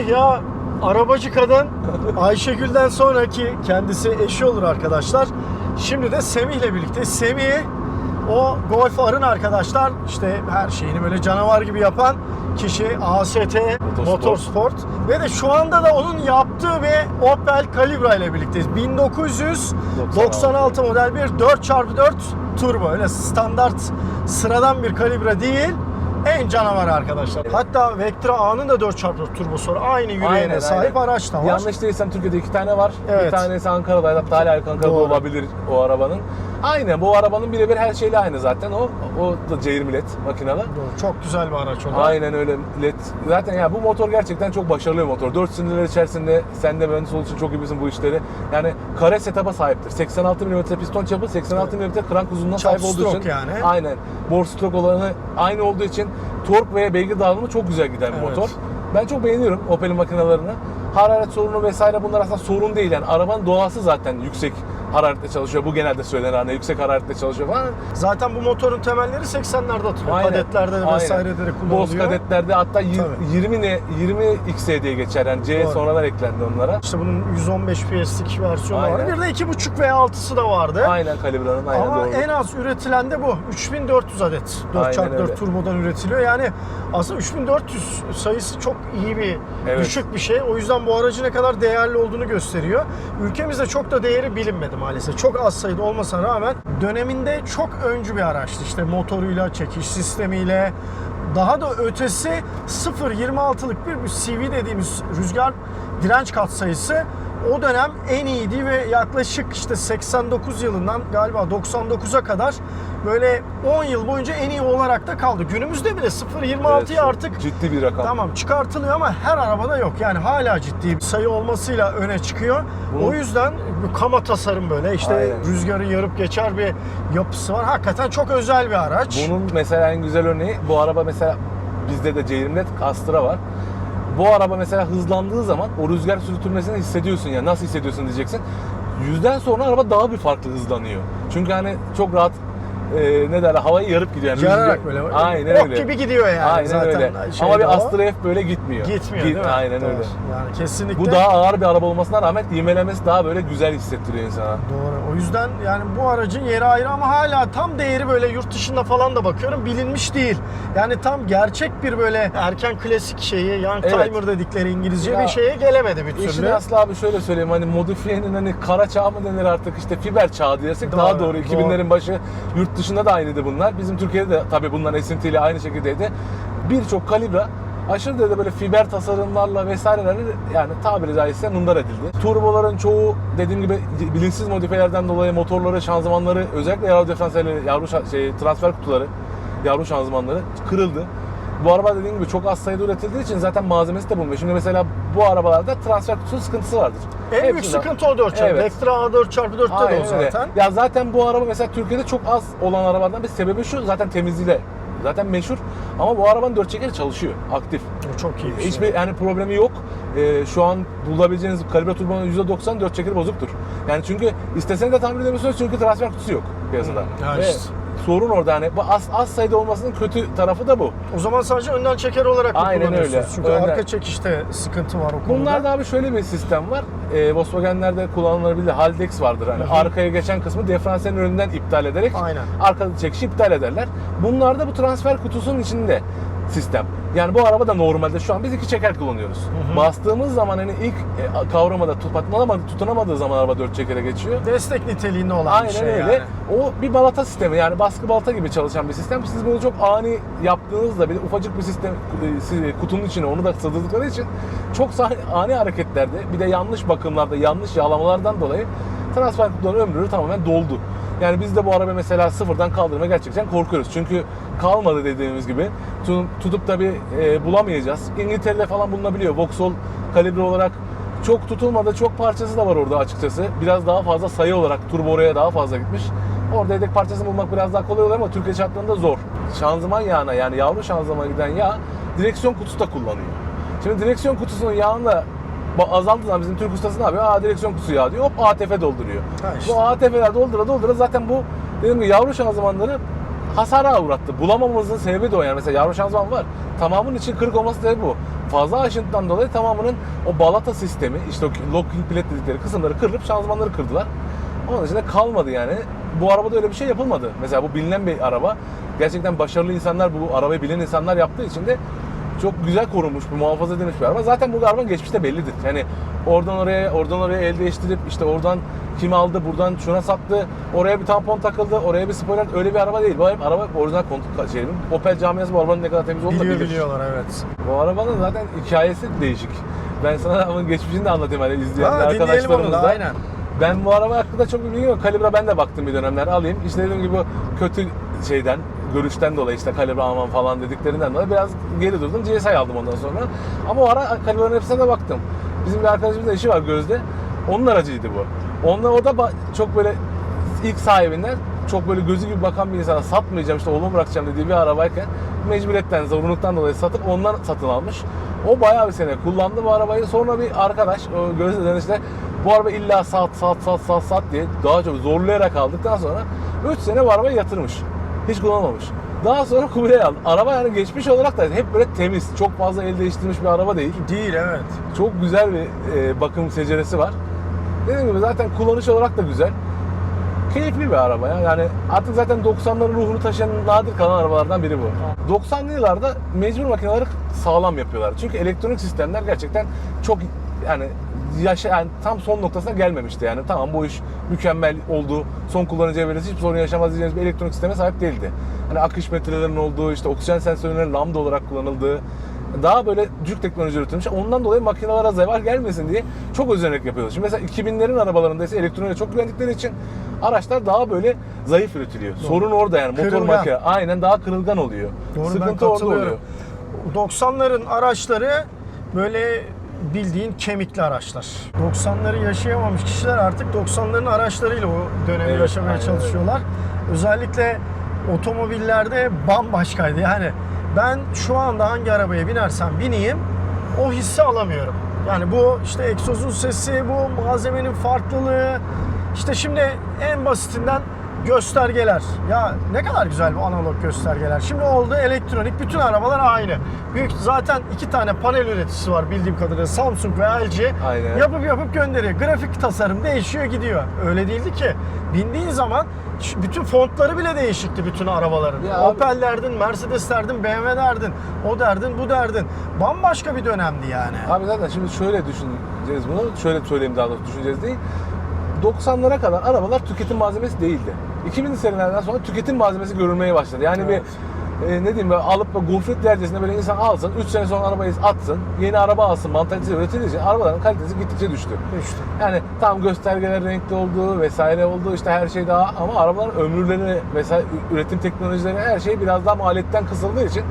Semih ya arabacı kadın Ayşegül'den sonraki kendisi eşi olur arkadaşlar. Şimdi de Semih'le birlikte. Semih o Golf R'ın arkadaşlar işte her şeyini böyle canavar gibi yapan kişi AST Motorsport. Motorsport ve de şu anda da onun yaptığı bir Opel Calibra ile birlikteyiz. 1996 model bir 4x4 turbo. Öyle standart sıradan bir Calibra değil. En canavar arkadaşlar. Hatta Vectra A'nın da 4x4 turbosu var. Aynı yüreğine Aynen, sahip aynen. araç da var. Yanlış değilsem Türkiye'de iki tane var. Evet. Bir tanesi Ankara'da hatta hala Ankara'da Doğru. olabilir o arabanın. Aynen bu arabanın birebir her şeyle aynı zaten o. O da C20 led makinalı. Doğru, Çok güzel bir araç o da. Aynen öyle led. Zaten ya bu motor gerçekten çok başarılı bir motor. 4 silindirler içerisinde sen de mühendis olduğu için çok iyi bilirsin bu işleri. Yani kare setup'a sahiptir. 86 mm piston çapı, 86 mm krank uzunluğuna sahip olduğu için. yani. Aynen. Bore stroke olanı aynı olduğu için tork ve beygir dağılımı çok güzel giden bir Evet. motor. Ben çok beğeniyorum Opel'in makinalarını. Hararet sorunu vesaire bunlar aslında sorun değil yani. Arabanın doğası zaten yüksek hararetle çalışıyor. Bu genelde söylenir hani yüksek hararetle çalışıyor falan. Zaten bu motorun temelleri 80'lerde atılıyor. Aynen. Kadetlerde Aynen. vesairede de kullanılıyor. Boz kadetlerde hatta yir- Tabii. 20 ne 20 XE diye geçer yani C Doğru. sonradan eklendi onlara. İşte bunun 115 PS'lik versiyonu var. Aynen. Bir de 2.5 v 6'sı da vardı. Aynen kalibra'nın aynen Ama doğru. en az üretilen de bu. 3400 adet. 4x4 Aynen öyle. turbodan üretiliyor. Yani aslında 3400 sayısı çok iyi bir, Evet. düşük bir şey. O yüzden bu aracın ne kadar değerli olduğunu gösteriyor. Ülkemizde çok da değeri bilinmedi maalesef. Çok az sayıda olmasına rağmen döneminde çok öncü bir araçtı. İşte motoruyla, çekiş sistemiyle, daha da ötesi 0.26'lık bir CV dediğimiz rüzgar direnç katsayısı o dönem en iyiydi ve yaklaşık işte 89 yılından galiba 99'a kadar böyle 10 yıl boyunca en iyi olarak da kaldı. Günümüzde bile 0.26'ya Evet, artık ciddi bir rakam. Tamam çıkartılıyor ama her arabada yok. Yani hala ciddi bir sayı olmasıyla öne çıkıyor. Bunu- O yüzden bu kama tasarım böyle işte Aynen. rüzgarı yarıp geçer bir yapısı var. Hakikaten çok özel bir araç. Bunun mesela en güzel örneği bu araba mesela bizde de C20 led Astra var. Bu araba mesela hızlandığı zaman o rüzgar sürtünmesini hissediyorsun ya nasıl hissediyorsun diyeceksin. Yüzden sonra araba daha bir farklı hızlanıyor. Çünkü hani çok rahat e, ne derler havayı yarıp gidiyor. Yani Yararak böyle. Aynen ok öyle. gibi gidiyor yani Aynen zaten. öyle. şeyde Ama bir. Astra F böyle gitmiyor. Gitmiyor Git- değil mi? Aynen Doğru. öyle. Yani kesinlikle. Bu daha ağır bir araba olmasına rağmen ivmelemesi daha böyle güzel hissettiriyor insana. Doğru. O yüzden yani bu aracın yeri ayrı ama hala tam değeri böyle yurt dışında falan da bakıyorum bilinmiş değil. Yani tam gerçek bir böyle erken klasik şeyi young Evet. timer dedikleri İngilizce Ya, bir şeye gelemedi bir türlü. aslı abi şöyle söyleyeyim hani modifiyenin hani kara çağı mı denir artık işte fiber çağı dersek daha Doğru, doğru. 2000'lerin başı yurt dışında da aynıydı bunlar. Bizim Türkiye'de de tabii bunların esintiyle aynı şekildeydi. Birçok kalibra aşırı derecede böyle fiber tasarımlarla vesairelerle yani tabiri caizse mundar edildi. Turboların çoğu dediğim gibi bilinçsiz modifiyelerden dolayı motorları, şanzımanları özellikle yavru diferansiyelleri, yavru şey, transfer kutuları, yavru şanzımanları kırıldı. Bu araba dediğim gibi çok az sayıda üretildiği için zaten malzemesi de bulunmuyor. Şimdi mesela bu arabalarda transfer kutusu sıkıntısı vardır. En büyük Hepsinde- sıkıntı o 4 çarpı. Evet. Vectra A4x4'te de Aynen o öyle. zaten. Ya zaten bu araba mesela Türkiye'de çok az olan arabalardan bir sebebi şu zaten temizliğiyle zaten meşhur ama bu arabanın dört çekeri çalışıyor aktif. O çok iyi bir şey. Hiçbir yani problemi yok. Ee, şu an bulabileceğiniz kalibre turbonun %90 dört çekeri bozuktur. Yani çünkü isteseniz de tamir edemiyorsunuz çünkü transfer kutusu yok piyasada. Hmm, ya Ve işte. Sorun orada hani bu az, az sayıda olmasının kötü tarafı da bu. O zaman sadece önden çeker olarak mı Aynen kullanıyorsunuz? öyle. Çünkü Önden. arka çekişte sıkıntı var o konuda. Bunlarda abi şöyle bir sistem var. Ee, Volkswagen'lerde kullanılabilir Haldex vardır. Hani Hı arkaya geçen kısmı diferansiyelin önünden iptal ederek Aynen. arka çekişi iptal ederler. Bunlarda bu transfer kutusunun içinde sistem. Yani bu araba da normalde şu an biz iki çeker kullanıyoruz. hı. Bastığımız zaman hani ilk e, kavramada tutunamadığı, tutunamadığı zaman araba dört çekere geçiyor. Destek niteliğinde olan Aynen bir şey öyle. yani. O bir balata sistemi yani baskı balata gibi çalışan bir sistem. Siz bunu çok ani yaptığınızda bir de ufacık bir sistem e, siz- kutunun içine onu da sığdırdıkları için çok ani hareketlerde bir de yanlış bakımlarda yanlış yağlamalardan dolayı transfer kutuların ömrü tamamen doldu. Yani biz de bu araba mesela sıfırdan kaldırmaya gerçekten korkuyoruz. Çünkü kalmadı dediğimiz gibi. Tu- Tutup da bir e, bulamayacağız. İngiltere'de falan bulunabiliyor. Vauxhall kalibre olarak çok tutulmadı. Çok parçası da var orada açıkçası. Biraz daha fazla sayı olarak turbo oraya daha fazla gitmiş. Orada yedek parçasını bulmak biraz daha kolay oluyor ama Türkiye şartlarında zor. Şanzıman yağına yani yavru şanzımana giden yağ direksiyon kutusu da kullanıyor. Şimdi direksiyon kutusunun yağını da ba- azaldığı zaman bizim Türk ustası ne yapıyor? Aa direksiyon kutusu yağı diyor. Hop ATF dolduruyor. Ha işte. Bu ATF'ler doldura doldura zaten bu dediğim gibi yavru şanzımanları hasara uğrattı. Bulamamamızın sebebi de o yani. Mesela yavru şanzıman var. Tamamının için kırık olması sebebi bu. Fazla aşıntıdan dolayı tamamının o balata sistemi, işte o locking plate dedikleri kısımları kırılıp şanzımanları kırdılar. Onun dışında kalmadı yani. Bu arabada öyle bir şey yapılmadı. Mesela bu bilinen bir araba. Gerçekten başarılı insanlar, bu arabayı bilen insanlar yaptığı için de çok güzel korunmuş, bir muhafaza edilmiş bir araba. Zaten bu arabanın geçmişte bellidir. Yani oradan oraya, oradan oraya el değiştirip işte oradan kim aldı, buradan şuna sattı, oraya bir tampon takıldı, oraya bir spoiler öyle bir araba değil. Bu araba orijinal kontuk şey, Opel camiası bu arabanın ne kadar temiz olduğunu Biliyor bilir. biliyorlar evet. Bu arabanın zaten hikayesi değişik. Ben sana arabanın geçmişini de anlatayım hani izleyen Ha, dinleyelim onu arkadaşlarımız da da. aynen. Ben bu araba hakkında çok bir bilgim yok. Kalibra ben de baktım bir dönemler alayım. İşte dediğim gibi bu kötü şeyden, görüşten dolayı işte kalibra almam falan dediklerinden dolayı biraz geri durdum. GSI aldım ondan sonra. Ama o ara kalibra'nın hepsine de baktım. Bizim bir arkadaşımızın işi var Gözde. Onun aracıydı bu. Onunla o da çok böyle ilk sahibinden çok böyle gözü gibi bakan bir insana satmayacağım işte oğlumu bırakacağım dediği bir arabayken mecburiyetten, zorunluluktan dolayı satıp ondan satın almış. O bayağı bir sene kullandı bu arabayı. Sonra bir arkadaş Gözde'den işte bu araba illa sat sat sat sat sat diye daha çok zorlayarak aldıktan sonra 3 sene bu arabayı yatırmış. Hiç kullanmamış. Daha sonra Kubilay aldı. Araba yani geçmiş olarak da hep böyle temiz, çok fazla el değiştirmiş bir araba değil. Değil evet. Çok güzel bir e, bakım seceresi var. Dediğim gibi zaten kullanış olarak da güzel. Keyifli bir araba ya. Yani artık zaten 90'ların ruhunu taşıyan nadir kalan arabalardan biri bu. 90'lı yıllarda mecbur makineleri sağlam yapıyorlar. Çünkü elektronik sistemler gerçekten çok yani yaşa yani tam son noktasına gelmemişti yani. Tamam bu iş mükemmel oldu. Son kullanıcıya verirse hiçbir sorun yaşamaz diyeceğiniz bir elektronik sisteme sahip değildi. Hani akış metrelerin olduğu, işte oksijen sensörlerinin lambda olarak kullanıldığı, daha böyle cük teknoloji üretilmiş. Ondan dolayı makinelere zeval gelmesin diye çok özenerek yapıyorlar. Şimdi mesela 2000'lerin arabalarında ise elektroniğe çok güvendikleri için araçlar daha böyle zayıf üretiliyor. Sorun orada yani motor Kırılgan. makine aynen daha kırılgan oluyor. Doğru Sıkıntı orada oluyor. katılıyorum. 90'ların araçları böyle bildiğin kemikli araçlar. 90'ları yaşayamamış kişiler artık 90'ların araçlarıyla o dönemi Evet, yaşamaya aynen çalışıyorlar. Özellikle otomobillerde bambaşkaydı. Yani ben şu anda hangi arabaya binersem bineyim o hissi alamıyorum. Yani bu işte egzozun sesi, bu malzemenin farklılığı. İşte şimdi en basitinden göstergeler. Ya ne kadar güzel bu analog göstergeler. Şimdi oldu elektronik. Bütün arabalar aynı. Büyük zaten iki tane panel üreticisi var bildiğim kadarıyla. Samsung ve LG. Aynen. Yapıp yapıp gönderiyor. Grafik tasarım değişiyor gidiyor. Öyle değildi ki. Bindiğin zaman bütün fontları bile değişikti bütün arabaların. Ya abi- Opel derdin, Mercedes derdin, BMW derdin. O derdin, bu derdin. Bambaşka bir dönemdi yani. Abi zaten şimdi şöyle düşüneceğiz bunu. Şöyle söyleyeyim daha doğrusu düşüneceğiz değil. 90'lara kadar arabalar tüketim malzemesi değildi. 2000'li senelerden sonra tüketim malzemesi görülmeye başladı. Yani Evet. bir e, ne diyeyim böyle alıp böyle gofret dercesinde böyle insan alsın, 3 sene sonra arabayı atsın, yeni araba alsın mantalitesi üretildiği için arabaların kalitesi gittikçe düştü. İşte. Yani tam göstergeler renkli oldu vesaire oldu işte her şey daha ama arabaların ömürleri vesaire üretim teknolojileri her şey biraz daha maliyetten kısıldığı için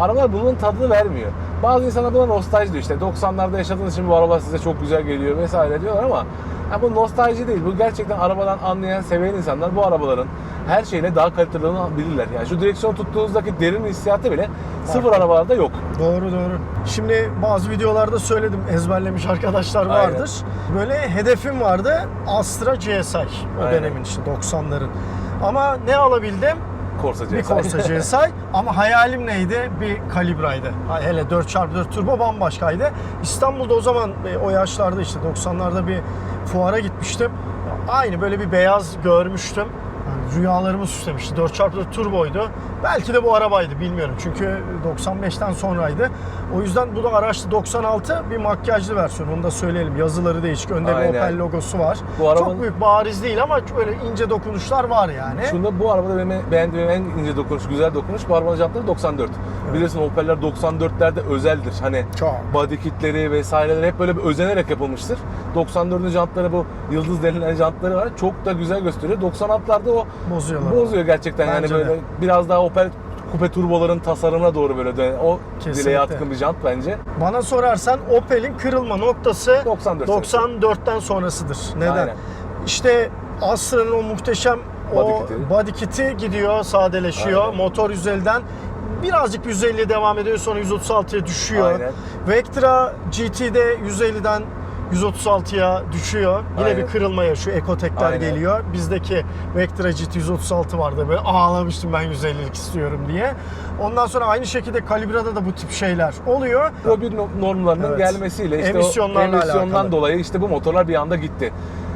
arabalar bunun tadını vermiyor. Bazı insanlar buna nostalji diyor işte 90'larda yaşadığınız için bu araba size çok güzel geliyor vesaire diyorlar ama ya bu nostalji değil. Bu gerçekten arabadan anlayan, seven insanlar bu arabaların her şeyle daha kaliteli olduğunu bilirler. Yani şu direksiyon tuttuğunuzdaki derin hissiyatı bile sıfır arabalarda yok. Doğru doğru. Şimdi bazı videolarda söyledim ezberlemiş arkadaşlar Aynen. vardır. Böyle hedefim vardı Astra GSI o Aynen. dönemin işte 90'ların. Ama ne alabildim? Corsa Bir GSI. Corsa GSI ama hayalim neydi? Bir Calibra'ydı. Hele 4x4 turbo bambaşkaydı. İstanbul'da o zaman e, o yaşlarda işte 90'larda bir fuara gitmiştim. Aynı böyle bir beyaz görmüştüm. Yani rüyalarımı süslemişti. 4x4 turboydu. Belki de bu arabaydı bilmiyorum. Çünkü 95'ten sonraydı. O yüzden bu da araçta 96 bir makyajlı versiyon. Onu da söyleyelim. Yazıları değişik. Önde bir Aynen. Opel logosu var. Bu arabanın- Çok büyük bariz değil ama böyle ince dokunuşlar var yani. Şunda bu arabada benim beğendiğim en ince dokunuş, güzel dokunuş bu arabanın jantları 94. Biliyorsun Opel'ler 94'lerde özeldir. Hani Çok. body kitleri vesaireler hep böyle bir özenerek yapılmıştır. 94'ün jantları bu yıldız denilen jantları var. Çok da güzel gösteriyor. 96'larda o Bozuyorlar. bozuyor gerçekten. Bence yani böyle de. biraz daha Opel kupe turboların tasarımına doğru böyle dönen o Kesinlikle. dileğe yatkın bir jant bence. Bana sorarsan Opel'in kırılma noktası 94 94'ten sonrasıdır. Neden? Aynen. İşte Astra'nın o muhteşem Body o kiti. body kiti gidiyor, sadeleşiyor. Aynen. Motor 150'den birazcık 150'ye devam ediyor sonra 136'ya düşüyor. Aynen. Vectra GT'de 150'den 136'ya düşüyor. Yine Aynen. bir kırılma yaşıyor. Ekotekler Aynen. geliyor. Bizdeki Vectra GT 136 vardı. Böyle ağlamıştım ben 150'lik istiyorum diye. Ondan sonra aynı şekilde Calibra'da da bu tip şeyler oluyor. 1 no- normlarının Evet. gelmesiyle işte Emisyonlarla o emisyondan alakalı. dolayı işte bu motorlar bir anda gitti.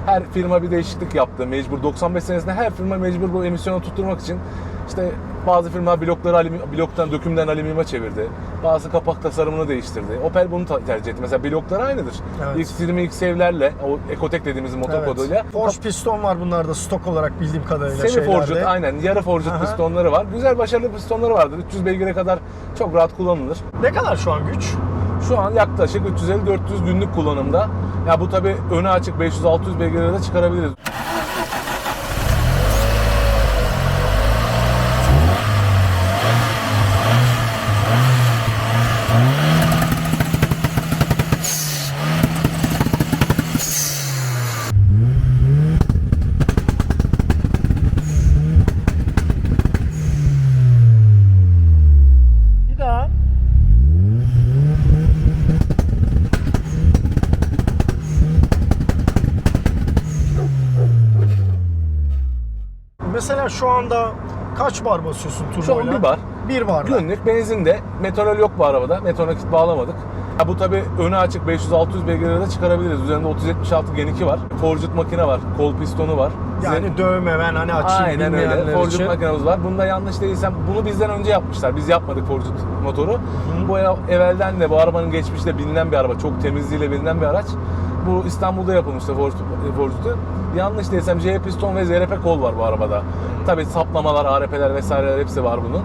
Her firma bir değişiklik yaptı. Mecbur 95 senesinde her firma mecbur bu emisyonu tutturmak için işte bazı firma blokları alüminyum, bloktan dökümden alüminyuma çevirdi. Bazı kapak tasarımını değiştirdi. Opel bunu tercih etti. Mesela bloklar aynıdır. Evet. X20 X-Ev'lerle o Ecotec dediğimiz motor Evet. koduyla Forge piston var bunlarda stok olarak bildiğim kadarıyla Semi şeylerde. aynen yarı forged Aha. pistonları var. Güzel başarılı pistonları vardır. 300 beygire kadar çok rahat kullanılır. Ne kadar şu an güç? Şu an yaklaşık 350-400 günlük kullanımda. Ya bu tabi öne açık 500-600 beygirlere de çıkarabiliriz. Bir daha. Mesela şu anda kaç bar basıyorsun turboyla? Şu an bir bar. Bir bar. Günlük benzinde metanol yok bu arabada. Metanol kit bağlamadık. Ya bu tabi öne açık 500-600 beygirlere de çıkarabiliriz. Üzerinde 3076 Gen 2 var. Forged makine var. Kol pistonu var. Yani dövme ben hani açayım Aynen öyle. için. makinemiz var. Bunda yanlış değilsem bunu bizden önce yapmışlar. Biz yapmadık Forged motoru. Bu ev- evvelden de bu arabanın geçmişte bilinen bir araba. Çok temizliğiyle bilinen bir araç. Bu İstanbul'da yapılmıştı Forged, Forged'ü. Yanlış değilsem J piston ve ZRP kol var bu arabada. Tabii saplamalar, ARP'ler vesaireler hepsi var bunun.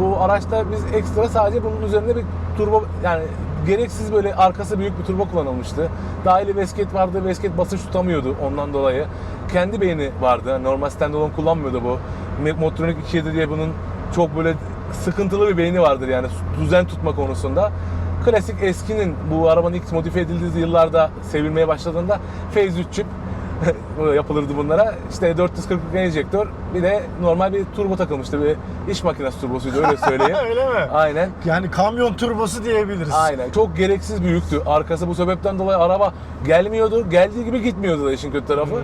Bu araçta biz ekstra sadece bunun üzerinde bir turbo yani gereksiz böyle arkası büyük bir turbo kullanılmıştı. Dahili vesket vardı. Vesket basınç tutamıyordu ondan dolayı. Kendi beyni vardı. Normal standalone kullanmıyordu bu. Motronic 2.7 diye bunun çok böyle sıkıntılı bir beyni vardır yani düzen tutma konusunda. Klasik eskinin bu arabanın ilk modifiye edildiği yıllarda sevilmeye başladığında Phase 3 çip yapılırdı bunlara. İşte 440 enjektör bir de normal bir turbo takılmıştı. Bir iş makinesi turbosuydu öyle söyleyeyim. Öyle mi? Aynen. Yani kamyon turbosu diyebiliriz. Aynen. Çok gereksiz büyüktü. Arkası bu sebepten dolayı araba gelmiyordu. Geldiği gibi gitmiyordu da işin kötü tarafı.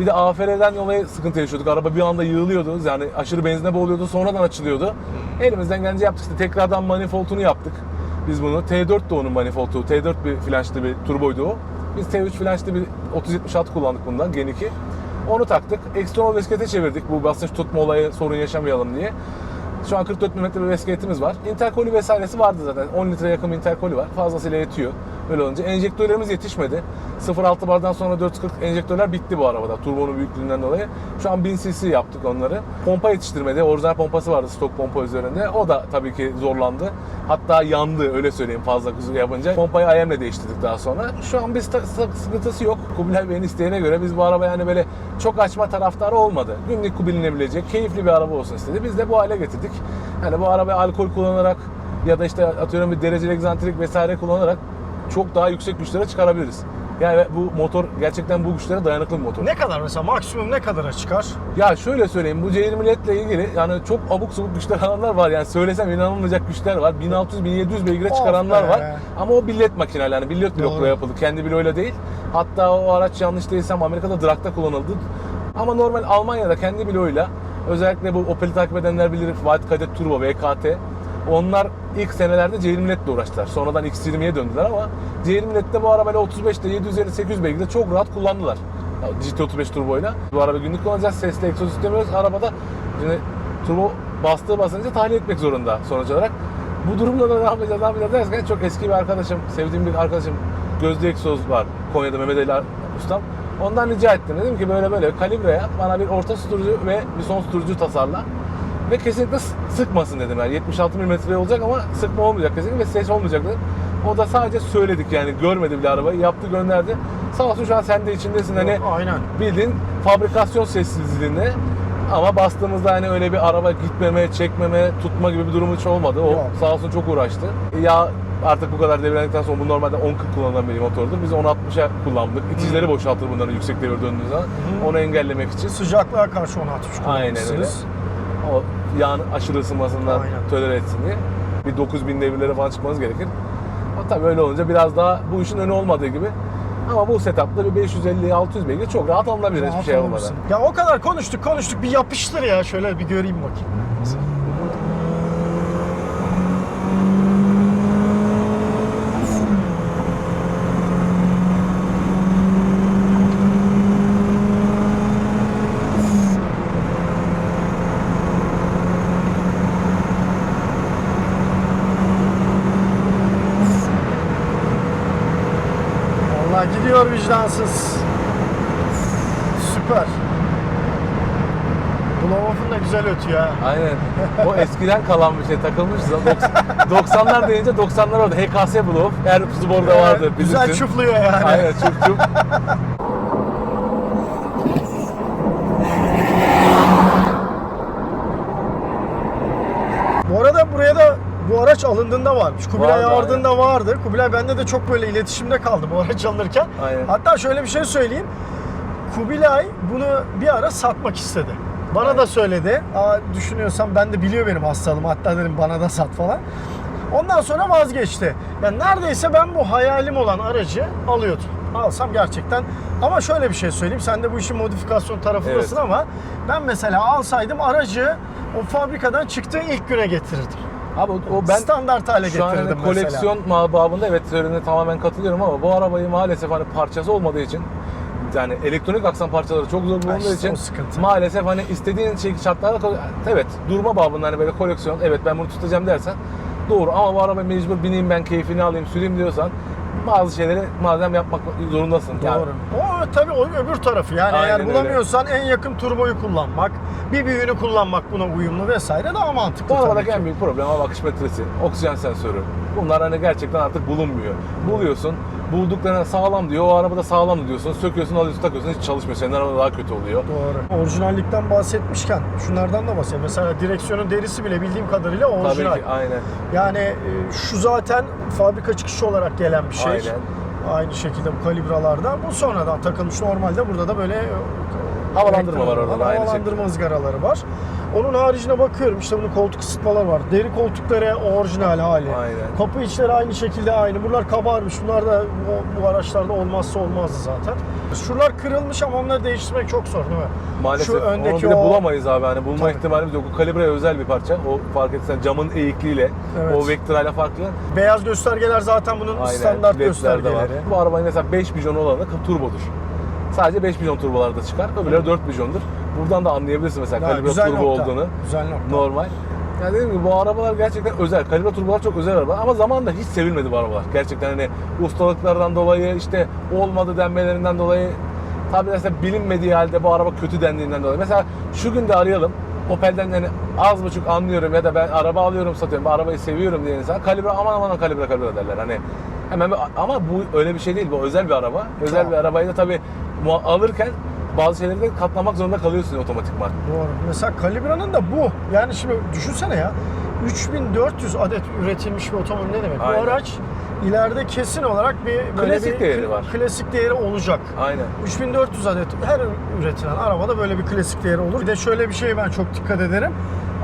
Bir de AFR'den dolayı sıkıntı yaşıyorduk. Araba bir anda yığılıyordu. Yani aşırı benzine boğuluyordu. Sonradan açılıyordu. Elimizden gelince yaptık işte. Tekrardan manifoldunu yaptık. Biz bunu. T4 de onun manifoldu. T4 bir flanşlı bir turboydu o. Biz T3 flanşlı bir 3076 kullandık bundan Gen 2. Onu taktık. External veskete çevirdik bu basınç tutma olayı sorun yaşamayalım diye. Şu an 44 mm bir vesketimiz var. Interkoli vesairesi vardı zaten. 10 litre yakın interkoli var. Fazlasıyla yetiyor. Böyle olunca enjektörlerimiz yetişmedi. 0.6 bardan sonra 440 enjektörler bitti bu arabada. Turbonun büyüklüğünden dolayı. Şu an 1000 cc yaptık onları. Pompa yetiştirmedi. Orijinal pompası vardı stok pompa üzerinde. O da tabii ki zorlandı. Hatta yandı öyle söyleyeyim fazla kızı yapınca. Pompayı IM'le değiştirdik daha sonra. Şu an bir sıkıntısı yok. Kubilay Bey'in isteğine göre biz bu araba yani böyle çok açma taraftarı olmadı. Günlük bilinebilecek keyifli bir araba olsun istedi. Biz de bu hale getirdik. Yani bu arabayı alkol kullanarak ya da işte atıyorum bir dereceli egzantrik vesaire kullanarak çok daha yüksek güçlere çıkarabiliriz. Yani bu motor gerçekten bu güçlere dayanıklı bir motor. Ne kadar mesela maksimum ne kadara çıkar? Ya şöyle söyleyeyim bu C20 LED ile ilgili yani çok abuk subuk güçler alanlar var yani söylesem inanılmayacak güçler var. 1600-1700 beygire çıkaranlar be. var. Ama o billet makineler yani billet blokla yapıldı. Kendi bloğuyla değil. Hatta o araç yanlış değilsem Amerika'da drag'da kullanıldı. Ama normal Almanya'da kendi bloğuyla özellikle bu Opel'i takip edenler bilir White Cadet Turbo VKT. Onlar ilk senelerde C20 LED ile uğraştılar. Sonradan X20'ye döndüler ama C20 LED'de bu arabayla 35'te 750-800 beygirde çok rahat kullandılar. GT35 turboyla. Bu araba günlük kullanacağız. Sesli egzoz istemiyoruz. Arabada şimdi turbo bastığı basınca tahliye etmek zorunda sonuç olarak. Bu durumda da ne yapacağız, ne yapacağız derken çok eski bir arkadaşım, sevdiğim bir arkadaşım Gözde Egzoz var. Konya'da Mehmet Ali Ustam. Ondan rica ettim. Dedim ki böyle böyle kalibreye bana bir orta susturucu ve bir son susturucu tasarla. Ve kesinlikle sıkmasın dedim yani 76 mm olacak ama sıkma olmayacak kesinlikle ve ses olmayacak dedim. O da sadece söyledik yani görmedi bile arabayı yaptı gönderdi. Sağ olsun şu an sen de içindesin hani Aynen. bildiğin fabrikasyon sessizliğinde ama bastığımızda hani öyle bir araba gitmeme, çekmeme, tutma gibi bir durum hiç olmadı. O Yok. sağ olsun çok uğraştı. Ya artık bu kadar devirlendikten sonra bu normalde 10-40 kullanılan bir motordur. Biz 10-60'a kullandık. İticileri boşaltır bunların yüksek devir döndüğü zaman. Onu engellemek için. Sıcaklığa karşı onu atmış Aynen öyle. O yağın aşırı ısınmasından Aynen. tolere etsin diye. Bir 9000 devirlere falan çıkmanız gerekir. Ama tabii öyle olunca biraz daha bu işin önü olmadığı gibi Ama bu setup'ta bir 550-600 beygir çok rahat alınabilir hiçbir şey olmadan. Ya o kadar konuştuk konuştuk bir yapıştır ya şöyle bir göreyim bakayım. Gidiyor vicdansız. Süper. Blow-off'un da güzel ötüyor ha. Aynen. O eskiden kalan bir şey takılmış. 90'lar deyince 90'lar orada. HKS Blow. Her sporda vardı. Ee, Güzel bilirsin. çufluyor yani. Aynen çuf çuf. Bu arada buraya da bu araç alındığında varmış. Kubilay Vardı, aldığında vardı. Kubilay bende de çok böyle iletişimde kaldı bu araç alınırken. Aynen. Hatta şöyle bir şey söyleyeyim. Kubilay bunu bir ara satmak istedi. Bana Aynen. da söyledi. Aa, düşünüyorsam ben de biliyor benim hastalığımı. Hatta dedim bana da sat falan. Ondan sonra vazgeçti. Yani neredeyse ben bu hayalim olan aracı alıyordum. Alsam gerçekten. Ama şöyle bir şey söyleyeyim. Sen de bu işin modifikasyon tarafındasın Evet. ama ben mesela alsaydım aracı o fabrikadan çıktığı ilk güne getirirdim. Abi o, o ben Standart hale şu an hani getirirdim mesela. koleksiyon babında evet söylediğine tamamen katılıyorum ama bu arabayı maalesef hani parçası olmadığı için yani elektronik aksan parçaları çok zor bulunduğu işte için maalesef hani istediğin şey şartlarda evet durma babında hani böyle koleksiyon evet ben bunu tutacağım dersen doğru ama bu araba mecbur bineyim ben keyfini alayım süreyim diyorsan bazı şeyleri malzem yapmak zorundasın. Yani Doğru. O tabii o öbür tarafı. Yani Aynen eğer öyle. bulamıyorsan en yakın turboyu kullanmak, bir büyüğünü kullanmak buna uyumlu vesaire daha mantıklı Bu arabadaki ki. en büyük problem hava akış metresi, oksijen sensörü. Bunlar hani gerçekten artık bulunmuyor. Buluyorsun, bulduklarına sağlam diyor, o arabada sağlam diyorsun, söküyorsun, alıyorsun, takıyorsun, hiç çalışmıyor. Senin arabada daha kötü oluyor. Doğru. Orijinallikten bahsetmişken şunlardan da bahsedeyim. Mesela direksiyonun derisi bile bildiğim kadarıyla orijinal. Tabii ki, aynen. Yani e, şu zaten fabrika çıkışı olarak gelen bir şey. Aynen. Aynı şekilde bu kalibralarda. Bu sonradan takılmış normalde. Burada da böyle Havalandırma var orada da aynı Havalandırma ızgaraları var. Onun haricine bakıyorum işte bunun koltuk ısıtmaları var. Deri koltukları orijinal hali. Aynen. Kapı içleri aynı şekilde aynı. Bunlar kabarmış. Bunlar da bu, bu araçlarda olmazsa olmazdı zaten. Şuralar kırılmış ama onları değiştirmek çok zor değil mi? Maalesef Şu öndeki onu bir de o- bulamayız abi. Hani bulma Tabii. ihtimalimiz yok. Bu kalibreye özel bir parça. O fark etsen camın eğikliğiyle, Evet. o vektorayla farklı. Beyaz göstergeler zaten bunun Aynen. standart ledler de var. göstergeleri. Bu arabanın mesela 5 bijon olanı turbodur. Sadece 5 bijon turbolarda çıkar. Öbürleri 4 bijondur. Buradan da anlayabilirsin mesela Ya, kalibre güzel turbo nokta. olduğunu. Güzel nokta. Normal. Yani dediğim gibi bu arabalar gerçekten özel. Kalibre turbolar çok özel araba ama zamanında hiç sevilmedi bu arabalar. Gerçekten hani ustalıklardan dolayı işte olmadı denmelerinden dolayı tabi mesela bilinmediği halde bu araba kötü dendiğinden dolayı. Mesela şu gün de arayalım. Opel'den hani az buçuk anlıyorum ya da ben araba alıyorum satıyorum, bu arabayı seviyorum diye insan kalibre aman aman kalibre kalibre derler. Hani hemen ama bu öyle bir şey değil. Bu özel bir araba. Özel Tamam. bir arabayı da tabi alırken bazı şeyleri de katlamak zorunda kalıyorsun otomatikman. Doğru. Mesela Kalibra'nın da bu. Yani şimdi düşünsene ya. 3400 adet üretilmiş bir otomobil ne demek? Aynen. Bu araç ileride kesin olarak bir böyle Klasik bir değeri var. Klasik değeri olacak. Aynen. 3400 adet her üretilen arabada böyle bir klasik değeri olur. Bir de şöyle bir şeye ben çok dikkat ederim.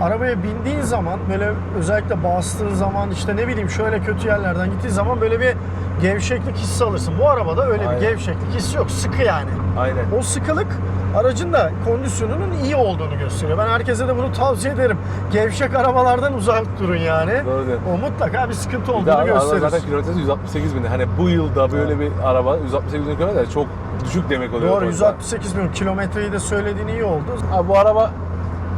Arabaya bindiğin zaman böyle özellikle bastığın zaman işte ne bileyim şöyle kötü yerlerden gittiği zaman böyle bir gevşeklik hissi alırsın. Bu arabada öyle Aynen. bir gevşeklik hissi yok. Sıkı yani. Aynen. O sıkılık aracın da kondisyonunun iyi olduğunu gösteriyor. Ben herkese de bunu tavsiye ederim. Gevşek arabalardan uzak durun yani. Doğru. O mutlaka bir sıkıntı olduğunu araba gösterir. zaten kilometresi 168 bin. Hani bu yılda böyle bir araba 168 bin kilometre çok düşük demek oluyor. Doğru o yüzden. 168 milyon kilometreyi de söylediğin iyi oldu. Abi bu araba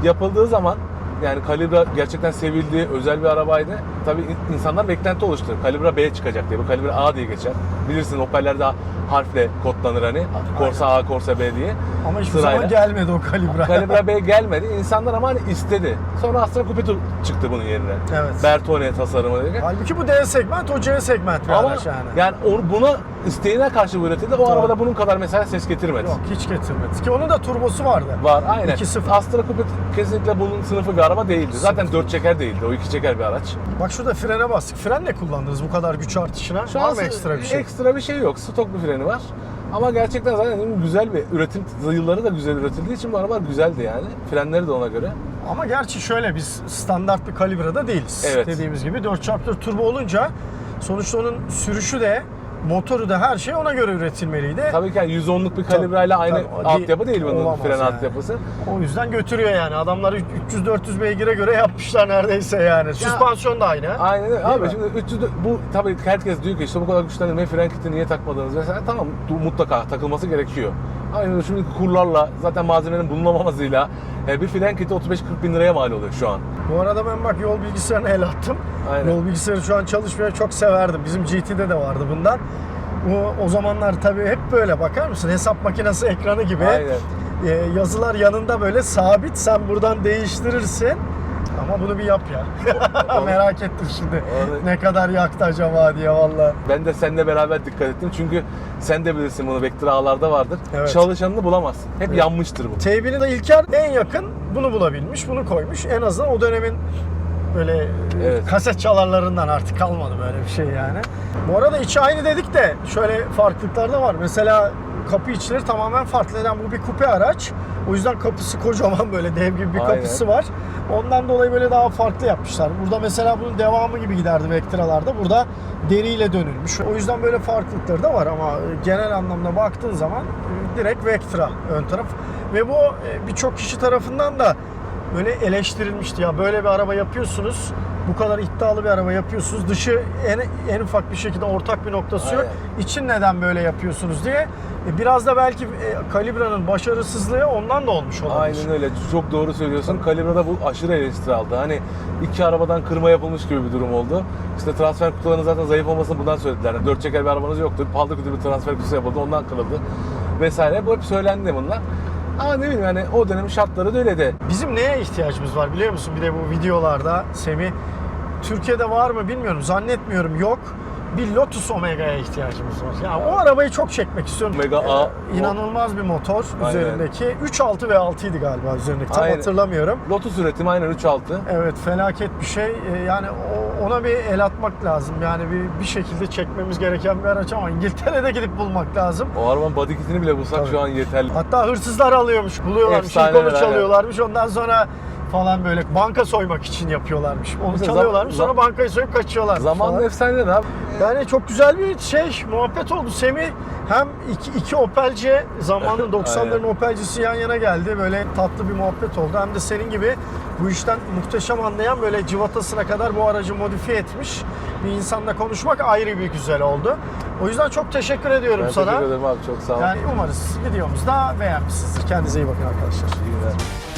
yapıldığı zaman yani Calibra gerçekten sevildiği özel bir arabaydı. Tabii in- insanlar beklenti oluşturur. Calibra B çıkacak diye. Bu Calibra A diye geçer. Bilirsin Opel'lerde harfle kodlanır hani. Corsa A, Corsa B diye. Ama hiçbir Sırayla. zaman gelmedi o kalibra. Calibra B gelmedi. İnsanlar ama hani istedi. Sonra Astra Coupe çıktı bunun yerine. Evet. Bertone tasarımı. Halbuki bu D segment, o C segment bir Ama araç yani. yani onu, buna isteğine karşı bu üretildi. O Doğru. arabada bunun kadar mesela ses getirmedi. Yok hiç getirmedi. Ki onun da turbosu vardı. Var aynen. 2.0. Astra Coupe kesinlikle bunun sınıfı bir araba değildi. Zaten 4 çeker değildi. O 2 çeker bir araç. Bak şurada frene bastık. Fren ne kullandınız bu kadar güç artışına? Şu Var mı ekstra bir şey? Ekstra bir şey yok. Stok bir freni var. Ama gerçekten zaten güzel bir üretim yılları da güzel üretildiği için bu araba güzeldi yani. Frenleri de ona göre. Ama gerçi şöyle biz standart bir kalibrada değiliz. Evet. Dediğimiz gibi 4x4 turbo olunca sonuçta onun sürüşü de motoru da her şey ona göre üretilmeliydi. Tabii ki yani 110'luk bir kalibrayla aynı tabii, altyapı değil- bunun fren yani. altyapısı. O yüzden götürüyor yani. Adamlar 300-400 beygire göre yapmışlar neredeyse yani. Süspansiyon da aynı. Aynen öyle. Abi mi? şimdi 300 bu tabii herkes diyor ki işte bu kadar güçlendirmeyi fren kiti niye takmadınız mesela tamam mutlaka takılması gerekiyor. Aynen. Şimdiki kurlarla zaten malzemenin bulunamamasıyla e, bir fren kiti 35-40 bin liraya mal oluyor şu an. Bu arada ben bak yol bilgisayarına el attım. Aynen. Yol bilgisayarı şu an çalışmıyor. Çok severdim. Bizim GT'de de vardı bundan. O, o zamanlar tabii hep böyle bakar mısın? Hesap makinesi ekranı gibi. Aynen. Ee, yazılar yanında böyle sabit. Sen buradan değiştirirsin. Ama bunu bir yap ya. Merak ettim şimdi. Onu- Ne kadar yaktı acaba diye valla. Ben de seninle beraber dikkat ettim çünkü sen de bilirsin bunu Vectra ağlarda vardır. Evet. Çalışanını bulamazsın. Hep Evet. yanmıştır bu. Teybini de İlker en yakın bunu bulabilmiş, bunu koymuş. En azından o dönemin böyle Evet. kaset çalarlarından artık kalmadı böyle bir şey yani. Bu arada içi aynı dedik de şöyle farklılıklar da var. Mesela kapı içleri tamamen farklı. Neden? Bu bir kupe araç. O yüzden kapısı kocaman böyle dev gibi bir Aynen. kapısı var. Ondan dolayı böyle daha farklı yapmışlar. Burada mesela bunun devamı gibi giderdi Vectra'larda. Burada deriyle dönülmüş. O yüzden böyle farklılıkları da var ama genel anlamda baktığın zaman direkt Vectra ön taraf. Ve bu e, birçok kişi tarafından da böyle eleştirilmişti. Ya böyle bir araba yapıyorsunuz, bu kadar iddialı bir araba yapıyorsunuz. Dışı en, en ufak bir şekilde ortak bir noktası yok. Aynen. İçin neden böyle yapıyorsunuz diye. E, Biraz da belki e, Calibra'nın başarısızlığı ondan da olmuş olabilir. Aynen öyle. Çok doğru söylüyorsun. Calibra'da bu aşırı eleştiri aldı. Hani iki arabadan kırma yapılmış gibi bir durum oldu. İşte transfer kutularının zaten zayıf olmasını bundan söylediler. Yani dört çeker bir arabanız yoktu. Paldır kütür bir transfer kutusu yapıldı. Ondan kırıldı. Vesaire. Bu hep söylendi bunlar. Ama ne bileyim yani o dönemin şartları da öyle de. Bizim neye ihtiyacımız var biliyor musun? Bir de bu videolarda Semih Türkiye'de var mı bilmiyorum. Zannetmiyorum yok. Bir Lotus Omega'ya ihtiyacımız var. Ya o arabayı çok çekmek istiyorum. Omega A. Ee, inanılmaz bir motor Aynen. üzerindeki. 3.6 ve 6'ydı galiba üzerindeki. Tam Aynen. hatırlamıyorum. Lotus üretimi aynen 3.6. Evet felaket bir şey. Ee, Yani o- ona bir el atmak lazım. Yani bir, bir şekilde çekmemiz gereken bir araç ama İngiltere'de gidip bulmak lazım. O arabanın body kitini bile bulsak Tabii. şu an yeterli. Hatta hırsızlar alıyormuş, buluyorlarmış, ilk Efsaneler, onu aynen. çalıyorlarmış. Ondan sonra falan böyle banka soymak için yapıyorlarmış. Onu Mesela çalıyorlarmış, zam- sonra bankayı soyup kaçıyorlarmış Zamanla falan. efsaneler abi. Yani çok güzel bir şey, muhabbet oldu. Semih hem iki, iki Opel'ce, zamanın 90'ların Aynen. Opel'cisi yan yana geldi. Böyle tatlı bir muhabbet oldu. Hem de senin gibi bu işten muhteşem anlayan böyle civatasına kadar bu aracı modifiye etmiş bir insanla konuşmak ayrı bir güzel oldu. O yüzden çok teşekkür ediyorum Ben sana. teşekkür ederim abi çok sağ ol. Yani umarız videomuzda beğenmişsinizdir. Kendinize iyi bakın arkadaşlar. İyi günler.